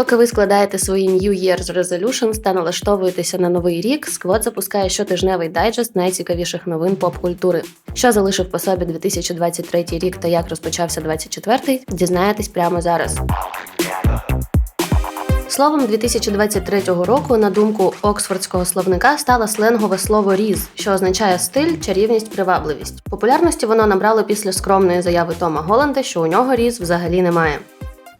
Поки ви складаєте свої New Year's Resolutions та налаштовуєтеся на новий рік, Сквот запускає щотижневий дайджест найцікавіших новин поп-культури. Що залишив по собі 2023 рік та як розпочався 24-й, дізнаєтесь прямо зараз. Словом 2023 року, на думку Оксфордського словника, стало сленгове слово різ, що означає стиль, чарівність, привабливість. Популярності воно набрало після скромної заяви Тома Голланда, що у нього різ взагалі немає.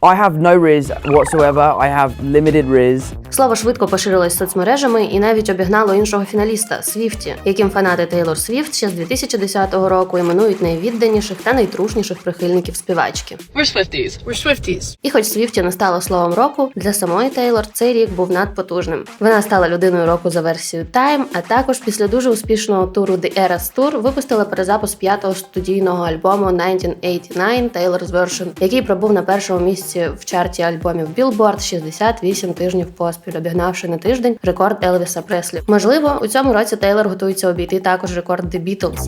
I have no Riz whatsoever. I have limited Riz. Слово швидко поширилось соцмережами і навіть обігнало іншого фіналіста Свіфті, яким фанати Тейлор Свіфт ще з 2010 року іменують найвідданіших та найтрушніших прихильників співачки. We're Swifties. We're Swifties. І хоч Свіфті не стало словом року, для самої Тейлор цей рік був надпотужним. Вона стала людиною року за версією Time, а також після дуже успішного туру The Eras Tour випустила перезапис п'ятого студійного альбому 1989 Taylor's Version, який пробув на першому місці в чарті альбомів Billboard 68 тижнів поспіль, обігнавши на тиждень рекорд Елвіса Преслі. Можливо, у цьому році Тейлор готується обійти також рекорд The Beatles.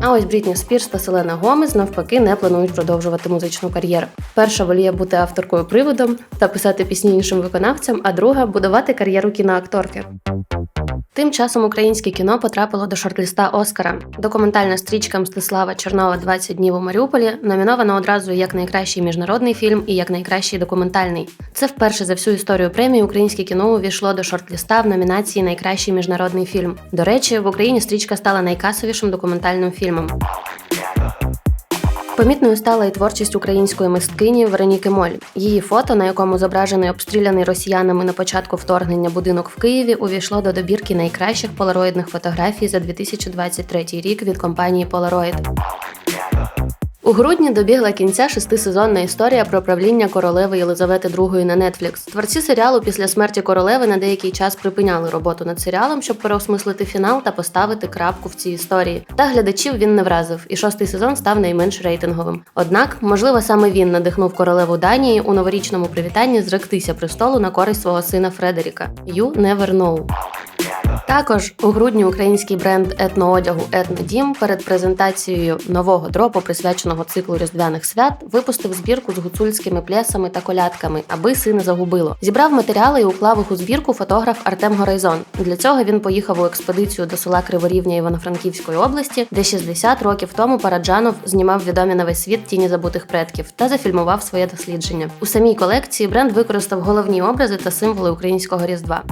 А ось Брітні Спірс та Селена Гомес навпаки не планують продовжувати музичну кар'єру. Перша воліє бути авторкою приводом та писати пісні іншим виконавцям, а друга будувати кар'єру кіноакторки. Тим часом українське кіно потрапило до шортліста Оскара. Документальна стрічка Мстислава Чернова «20 днів у Маріуполі номінована одразу як найкращий міжнародний фільм і як найкращий документальний. Це вперше за всю історію премії українське кіно увійшло до шортліста в номінації Найкращий міжнародний фільм. До речі, в Україні стрічка стала найкасовішим документальним фільмом. Помітною стала і творчість української мисткині Вероніки Моль. Її фото, на якому зображений обстріляний росіянами на початку вторгнення будинок в Києві, увійшло до добірки найкращих полароїдних фотографій за 2023 рік від компанії Polaroid. У грудні добігла кінця шестисезонна історія про правління королеви Єлизавети II на Netflix. Творці серіалу після смерті королеви на деякий час припиняли роботу над серіалом, щоб переосмислити фінал та поставити крапку в цій історії. Та глядачів він не вразив, і шостий сезон став найменш рейтинговим. Однак, можливо, саме він надихнув королеву Данії у новорічному привітанні зректися престолу на користь свого сина Фредеріка. You never know. Також у грудні український бренд етноодягу Етнодім перед презентацією нового дропу, присвяченого циклу різдвяних свят, випустив збірку з гуцульськими плясами та колядками, аби си не загубило. Зібрав матеріали і уклав їх у збірку фотограф Артем Горайзон. Для цього він поїхав у експедицію до села Криворівня Івано-Франківської області, де 60 років тому Параджанов знімав відомі на весь світ тіні забутих предків та зафільмував своє дослідження. У самій колекції бренд використав головні образи та символи українського різдва.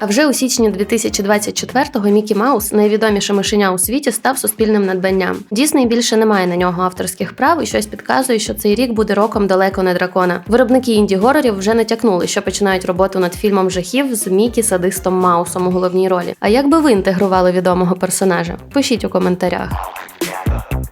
А вже у січні 2024-го Мікі Маус, найвідоміше мишеня у світі, став суспільним надбанням. Дісней більше не має на нього авторських прав і щось підказує, що цей рік буде роком далеко не дракона. Виробники інді-горорів вже натякнули, що починають роботу над фільмом жахів з Мікі садистом Маусом у головній ролі. А як би ви інтегрували відомого персонажа? Пишіть у коментарях.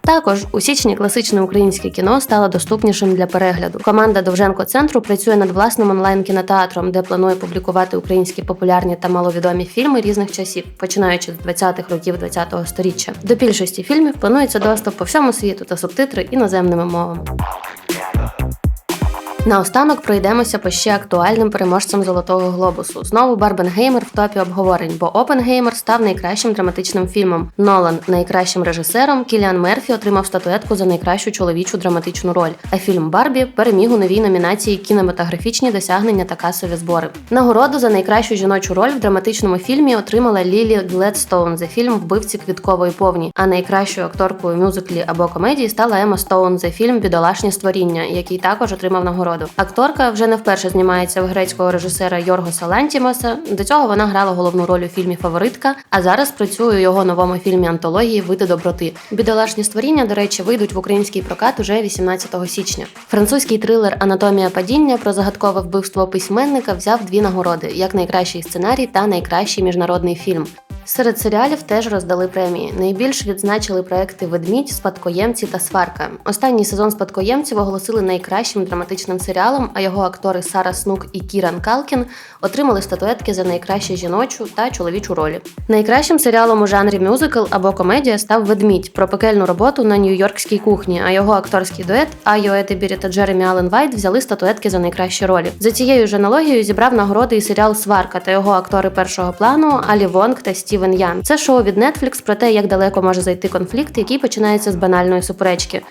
Також у січні класичне українське кіно стало доступнішим для перегляду. Команда Довженко центру працює над власним онлайн кінотеатром, де планує публікувати українські популярні та маловідомі фільми різних часів, починаючи з 20-х років ХХ століття. До більшості фільмів планується доступ по всьому світу та субтитри іноземними мовами. Наостанок пройдемося по ще актуальним переможцям Золотого глобусу. Знову Барбенгеймер в топі обговорень, бо Опенгеймер став найкращим драматичним фільмом. Нолан найкращим режисером. Кіліан Мерфі отримав статуетку за найкращу чоловічу драматичну роль. А фільм Барбі переміг у новій номінації кінематографічні досягнення та касові збори. Нагороду за найкращу жіночу роль в драматичному фільмі отримала Лілі Гледстоун за фільм Вбивці квіткової повні. А найкращою акторкою мюзиклі або комедії стала Ема Стоун за фільм Бідолашні створіння, який також отримав нагороду. Акторка вже не вперше знімається в грецького режисера Йоргоса Лантімоса. До цього вона грала головну роль у фільмі Фаворитка, а зараз працює у його новому фільмі антології Види доброти. Бідолашні створіння, до речі, вийдуть в український прокат уже 18 січня. Французький трилер Анатомія падіння про загадкове вбивство письменника взяв дві нагороди: як найкращий сценарій та найкращий міжнародний фільм. Серед серіалів теж роздали премії. Найбільш відзначили проекти Ведмідь, Спадкоємці та Сварка. Останній сезон спадкоємців оголосили найкращим драматичним серіалом, а його актори Сара Снук і Кіран Калкін отримали статуетки за найкращу жіночу та чоловічу ролі. Найкращим серіалом у жанрі мюзикл або комедія став Ведмідь про пекельну роботу на нью-йоркській кухні, а його акторський дует Айо Етебірі та Джеремі Аллен Вайт взяли статуетки за найкращі ролі. За цією ж аналогією зібрав нагороди і серіал Сварка та його актори першого плану Алі Вонг та Стівен Ян. Це шоу від Netflix про те, як далеко може зайти конфлікт, який починається з банальної суперечки.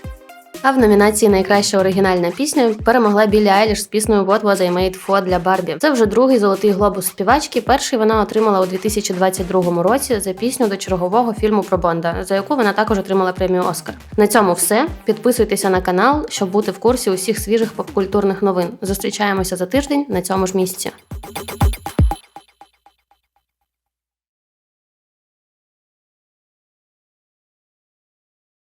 А в номінації Найкраща оригінальна пісня перемогла Білі Айліш з піснею What Was I Made For для Барбі. Це вже другий золотий глобус співачки. Перший вона отримала у 2022 році за пісню до чергового фільму про Бонда, за яку вона також отримала премію Оскар. На цьому все. Підписуйтеся на канал, щоб бути в курсі усіх свіжих попкультурних новин. Зустрічаємося за тиждень на цьому ж місці.